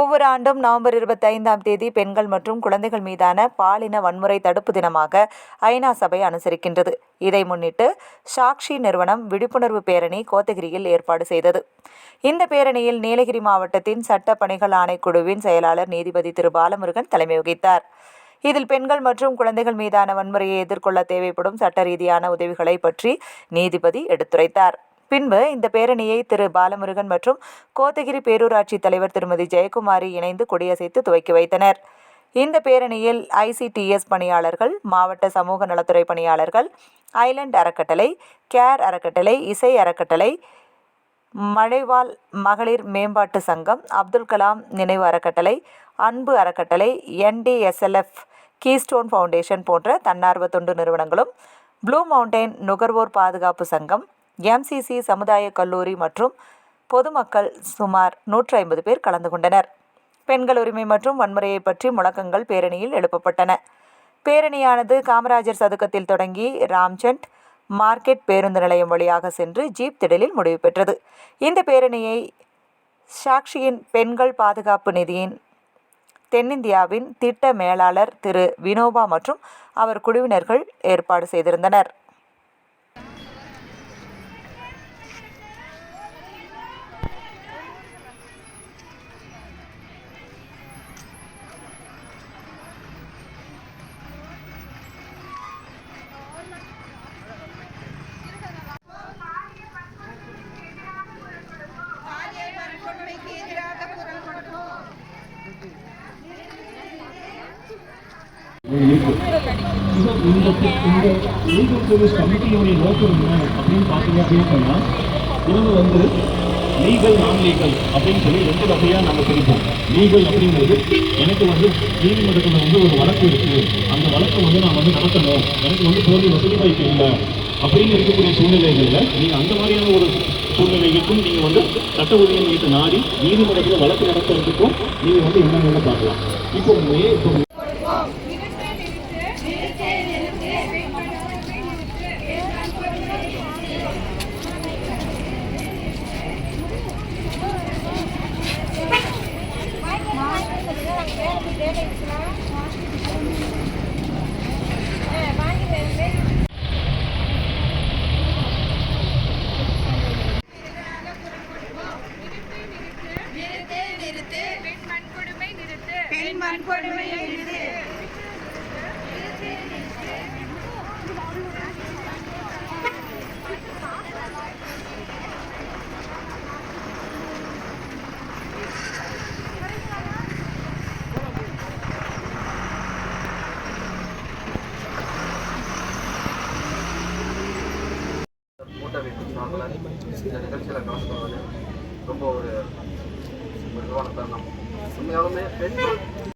ஒவ்வொரு ஆண்டும் நவம்பர் இருபத்தி ஐந்தாம் தேதி பெண்கள் மற்றும் குழந்தைகள் மீதான பாலின வன்முறை தடுப்பு தினமாக ஐநா சபை அனுசரிக்கின்றது. இதை முன்னிட்டு சாக்ஷி நிறுவனம் விழிப்புணர்வு பேரணி கோத்தகிரியில் ஏற்பாடு செய்தது. இந்த பேரணியில் நீலகிரி மாவட்டத்தின் சட்ட பணிகள் ஆணைக்குழுவின் செயலாளர் நீதிபதி திரு பாலமுருகன் தலைமை வகித்தார். இதில் பெண்கள் மற்றும் குழந்தைகள் மீதான வன்முறையை எதிர்கொள்ள தேவைப்படும் சட்ட ரீதியான உதவிகளை பற்றி நீதிபதி எடுத்துரைத்தார். பின்பு இந்த பேரணியை திரு பாலமுருகன் மற்றும் கோத்தகிரி பேரூராட்சி தலைவர் திருமதி ஜெயக்குமாரி இணைந்து கொடியசைத்து துவக்கி வைத்தனர். இந்த பேரணியில் ஐசிடிஎஸ் பணியாளர்கள் மாவட்ட சமூக நலத்துறை பணியாளர்கள் ஐலண்ட் அறக்கட்டளை கேர் அறக்கட்டளை இசை அறக்கட்டளை மழைவாழ் மகளிர் மேம்பாட்டு சங்கம் அப்துல் கலாம் நினைவு அறக்கட்டளை அன்பு அறக்கட்டளை என்டிஎஸ்எல்எஃப் கீஸ்டோன் ஃபவுண்டேஷன் போன்ற தன்னார்வ தொண்டு நிறுவனங்களும் ப்ளூ மவுண்டைன் நுகர்வோர் பாதுகாப்பு சங்கம் எம்சிசி சமுதாய கல்லூரி மற்றும் பொதுமக்கள் சுமார் நூற்றி ஐம்பது பேர் கலந்து கொண்டனர். பெண்கள் உரிமை மற்றும் வன்முறையை பற்றி முழக்கங்கள் பேரணியில் எழுப்பப்பட்டன. பேரணியானது காமராஜர் சதுக்கத்தில் தொடங்கி ராம்சந்த் மார்க்கெட் பேருந்து நிலையம் வழியாக சென்று ஜீப் திடலில் முடிவு பெற்றது. இந்த பேரணியை சாக்ஷியின் பெண்கள் பாதுகாப்பு நிதியின் தென்னிந்தியாவின் திட்ட மேலாளர் திரு வினோபா மற்றும் அவர் குழுவினர்கள் ஏற்பாடு செய்திருந்தனர். இந்த இந்த லீகல் சர்வீஸ் கமிட்டியோடைய நோக்கம் என்ன அப்படின்னு பார்த்தீங்க அப்படின்னு சொன்னால் இவங்க வந்து லீகல் நான் லீகல் அப்படின்னு சொல்லி ரெண்டு வகையாக நம்ம பிரிப்போம் லீகல் அப்படிங்கிறது எனக்கு வந்து நீதிமன்றத்தில் வந்து ஒரு வழக்கு இருக்குது அந்த வழக்கை வந்து நான் வந்து நடத்தணும் எனக்கு வந்து போதிய வசதி வாய்ப்பு இல்லை அப்படின்னு இருக்கக்கூடிய சூழ்நிலைகளில் நீங்கள் அந்த மாதிரியான ஒரு சூழ்நிலைகளுக்கும் நீங்கள் வந்து சட்ட உதவி நாடி நீதிமன்றத்தில் வழக்கு நடத்துறதுக்கும் நீங்கள் வந்து என்னென்னு பார்க்கலாம் இப்போ மே இப்போ நிறுத்து பெண் வன்கொடுமையை நிறுத்து மூட்டை வைத்து நாங்கள் இந்த நிகழ்ச்சியில் கலந்து கொள்வது ரொம்ப ஒரு വളർത്തണം നമ്മളൊന്ന്